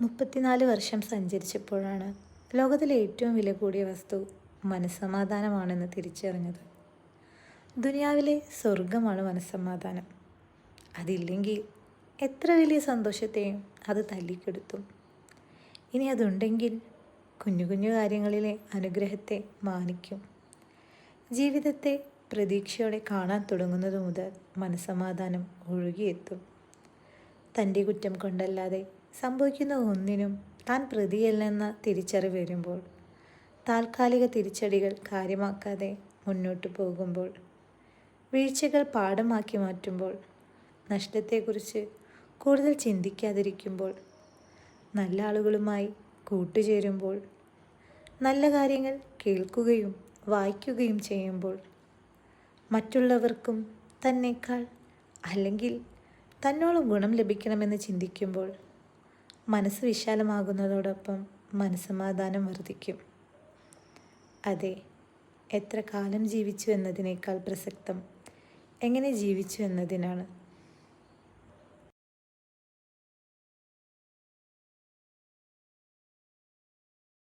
മുപ്പത്തിനാല് വർഷം സഞ്ചരിച്ചപ്പോഴാണ് ലോകത്തിലെ ഏറ്റവും വില കൂടിയ വസ്തു മനസ്സമാധാനമാണെന്ന് തിരിച്ചറിഞ്ഞത്. ദുനിയാവിലെ സ്വർഗമാണ് മനസ്സമാധാനം. അതില്ലെങ്കിൽ എത്ര വലിയ സന്തോഷത്തെയും അത് തല്ലിക്കെടുത്തും. ഇനി അതുണ്ടെങ്കിൽ കുഞ്ഞു കുഞ്ഞു കാര്യങ്ങളിലെ അനുഗ്രഹത്തെ മാനിക്കും. ജീവിതത്തെ പ്രതീക്ഷയോടെ കാണാൻ തുടങ്ങുന്നത് മുതൽ മനസ്സമാധാനം ഒഴുകിയെത്തും. തന്റെ കുറ്റം കൊണ്ടല്ലാതെ സംഭവിക്കുന്ന ഒന്നിനും താൻ പ്രതിയല്ലെന്ന തിരിച്ചറിവ് വരുമ്പോൾ താൽക്കാലിക തിരിച്ചടികൾ കാര്യമാക്കാതെ മുന്നോട്ട് പോകുമ്പോൾ വീഴ്ചകൾ പാഠമാക്കി മാറ്റുമ്പോൾ നഷ്ടത്തെക്കുറിച്ച് കൂടുതൽ ചിന്തിക്കാതിരിക്കുമ്പോൾ നല്ല ആളുകളുമായി കൂട്ടുചേരുമ്പോൾ നല്ല കാര്യങ്ങൾ കേൾക്കുകയും വായിക്കുകയും ചെയ്യുമ്പോൾ മറ്റുള്ളവർക്കും തന്നേക്കാൾ അല്ലെങ്കിൽ തന്നോളം ഗുണം ലഭിക്കണമെന്ന് ചിന്തിക്കുമ്പോൾ മനസ്സ് വിശാലമാകുന്നതോടൊപ്പം മനസ്സമാധാനം വർദ്ധിക്കും. അതെ എത്ര കാലം ജീവിച്ചു എന്നതിനേക്കാൾ പ്രസക്തം. എങ്ങനെ ജീവിച്ചു എന്നതിനാണ്